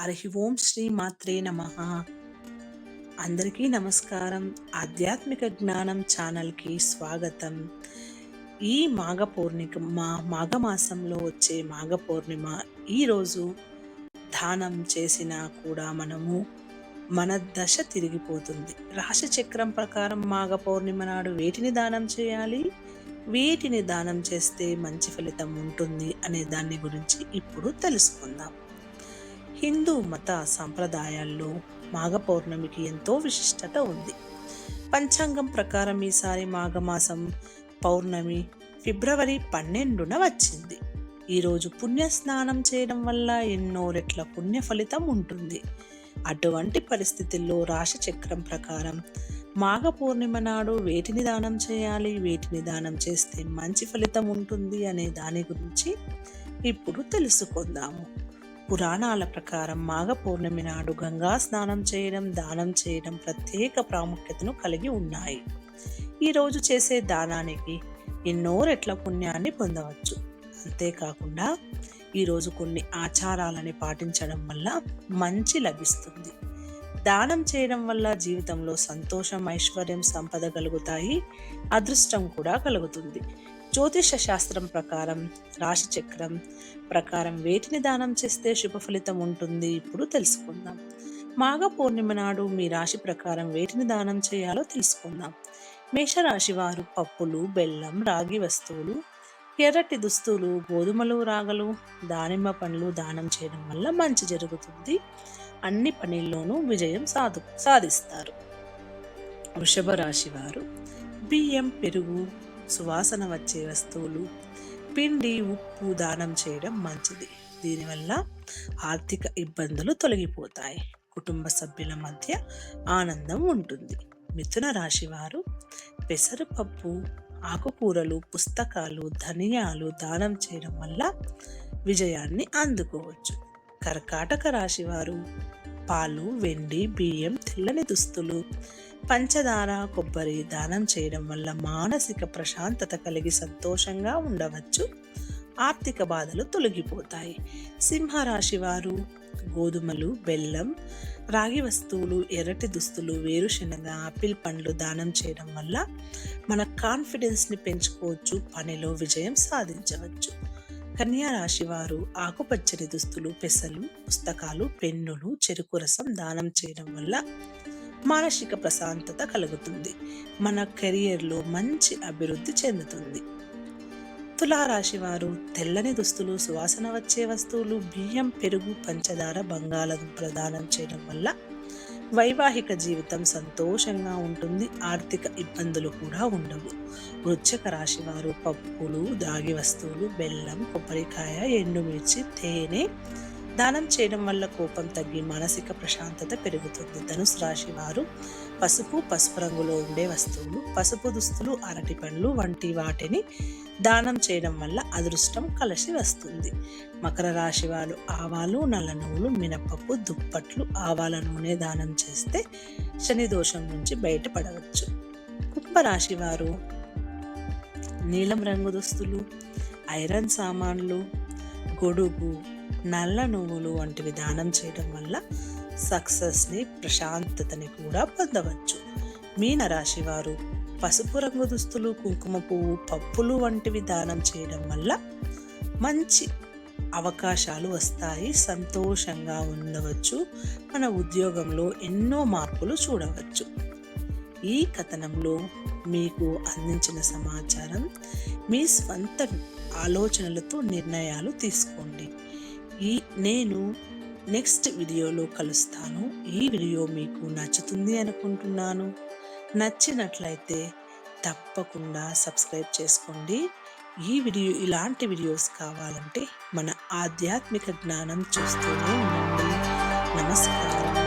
హరి ఓం శ్రీ మాత్రే నమ. అందరికీ నమస్కారం. ఆధ్యాత్మిక జ్ఞానం ఛానల్కి స్వాగతం. ఈ మాఘ పౌర్ణిక మా మాఘమాసంలో వచ్చే మాఘ పౌర్ణిమ ఈరోజు దానం చేసినా కూడా మనము మన దశ తిరిగిపోతుంది. రాశి చక్రం ప్రకారం మాఘ పౌర్ణిమ నాడు వేటిని దానం చేయాలి? వేటిని దానం చేస్తే మంచి ఫలితం ఉంటుంది అనే దాని గురించి ఇప్పుడు తెలుసుకుందాం. హిందూ మత సంప్రదాయాల్లో మాఘ పౌర్ణమికి ఎంతో విశిష్టత ఉంది. పంచాంగం ప్రకారం ఈసారి మాఘమాసం పౌర్ణమి ఫిబ్రవరి పన్నెండున వచ్చింది. ఈరోజు పుణ్య స్నానం చేయడం వల్ల ఎన్నో రెట్ల పుణ్య ఫలితం ఉంటుంది. అటువంటి పరిస్థితుల్లో రాశి చక్రం ప్రకారం మాఘ పూర్ణిమ నాడు వేటిని దానం చేయాలి వేటిని దానం చేస్తే మంచి ఫలితం ఉంటుంది అనే దాని గురించి ఇప్పుడు తెలుసుకుందాము. పురాణాల ప్రకారం మాఘ పౌర్ణమి నాడు గంగా స్నానం చేయడం దానం చేయడం ప్రత్యేక ప్రాముఖ్యతను కలిగి ఉన్నాయి. ఈరోజు చేసే దానానికి ఎన్నో రెట్ల పుణ్యాన్ని పొందవచ్చు. అంతేకాకుండా ఈరోజు కొన్ని ఆచారాలని పాటించడం వల్ల మంచి లభిస్తుంది. దానం చేయడం వల్ల జీవితంలో సంతోషం ఐశ్వర్యం సంపద కలుగుతాయి అదృష్టం కూడా కలుగుతుంది. జ్యోతిష శాస్త్రం ప్రకారం రాశి చక్రం ప్రకారం వేటిని దానం చేస్తే శుభ ఫలితం ఉంటుంది ఇప్పుడు తెలుసుకుందాం. మాఘ పూర్ణిమ నాడు మీ రాశి ప్రకారం వేటిని దానం చేయాలో తెలుసుకుందాం. మేషరాశి వారు పప్పులు బెల్లం రాగి వస్తువులు ఎర్రటి దుస్తులు గోధుమలు రాగలు దానిమ్మ పండ్లు దానం చేయడం వల్ల మంచి జరుగుతుంది. అన్ని పనుల్లోనూ విజయం సాధు సాధిస్తారు. వృషభ రాశి వారు బియ్యం పెరుగు సువాసన వచ్చే వస్తువులు పిండి ఉప్పు దానం చేయడం మంచిది. దీనివల్ల ఆర్థిక ఇబ్బందులు తొలగిపోతాయి. కుటుంబ సభ్యుల మధ్య ఆనందం ఉంటుంది. మిథున రాశి వారు పెసరపప్పు ఆకుకూరలు పుస్తకాలు ధనియాలు దానం చేయడం వల్ల విజయాన్ని అందుకోవచ్చు. కర్కాటక రాశి వారు పాలు వెండి బియ్యం తెల్లని దుస్తులు పంచదార కొబ్బరి దానం చేయడం వల్ల మానసిక ప్రశాంతత కలిగి సంతోషంగా ఉండవచ్చు. ఆర్థిక బాధలు తొలగిపోతాయి. సింహరాశి వారు గోధుమలు బెల్లం రాగి వస్తువులు ఎర్రటి దుస్తులు వేరుశనగ ఆపిల్ పండ్లు దానం చేయడం వల్ల మన కాన్ఫిడెన్స్ని పెంచుకోవచ్చు పనిలో విజయం సాధించవచ్చు. కన్యా రాశి వారు ఆకుపచ్చని దుస్తులు పెసలు పుస్తకాలు పెన్నులు చెరుకు రసం దానం చేయడం వల్ల మానసిక ప్రశాంతత కలుగుతుంది. మన కెరియర్లో మంచి అభివృద్ధి చెందుతుంది. తులారాశి వారు తెల్లని దుస్తులు సువాసన వచ్చే వస్తువులు బియ్యం పెరుగు పంచదార బంగాళదుంపల దానం చేయడం వల్ల వైవాహిక జీవితం సంతోషంగా ఉంటుంది ఆర్థిక ఇబ్బందులు కూడా ఉండవు. వృచ్చక రాశి వారు పప్పులు దాగి వస్తువులు బెల్లం కొబ్బరికాయ ఎండుమిర్చి తేనె దానం చేయడం వల్ల కోపం తగ్గి మానసిక ప్రశాంతత పెరుగుతుంది. ధనుసు రాశి వారు పసుపు పసుపు రంగులో ఉండే వస్తువులు పసుపు దుస్తులు అరటి పండ్లు వంటి వాటిని దానం చేయడం వల్ల అదృష్టం కలిసి వస్తుంది. మకర రాశి వారు ఆవాలు నల్ల నువ్వులు మినపప్పు దుప్పట్లు ఆవాల నూనె దానం చేస్తే శని దోషం నుంచి బయటపడవచ్చు. కుంభరాశి వారు నీలం రంగు దుస్తులు ఐరన్ సామాన్లు గొడుగు నల్ల నువ్వులు వంటివి దానం చేయడం వల్ల సక్సెస్ని ప్రశాంతతని కూడా పొందవచ్చు. మీనరాశి వారు పసుపు రంగు దుస్తులు కుంకుమ పువ్వు పప్పులు వంటివి దానం చేయడం వల్ల మంచి అవకాశాలు వస్తాయి. సంతోషంగా ఉండవచ్చు. మన ఉద్యోగంలో ఎన్నో మార్పులు చూడవచ్చు. ఈ కథనంలో మీకు అందించిన సమాచారం మీ స్వంత ఆలోచనలతో నిర్ణయాలు తీసుకోండి. ఈ నేను నెక్స్ట్ వీడియోలో కలుస్తాను. ఈ వీడియో మీకు నచ్చుతుంది అనుకుంటున్నాను. నచ్చినట్లయితే తప్పకుండా సబ్స్క్రైబ్ చేసుకోండి. ఈ వీడియో ఇలాంటి వీడియోస్ కావాలంటే మన ఆధ్యాత్మిక జ్ఞానం చూస్తూనే ఉండండి. నమస్కారం.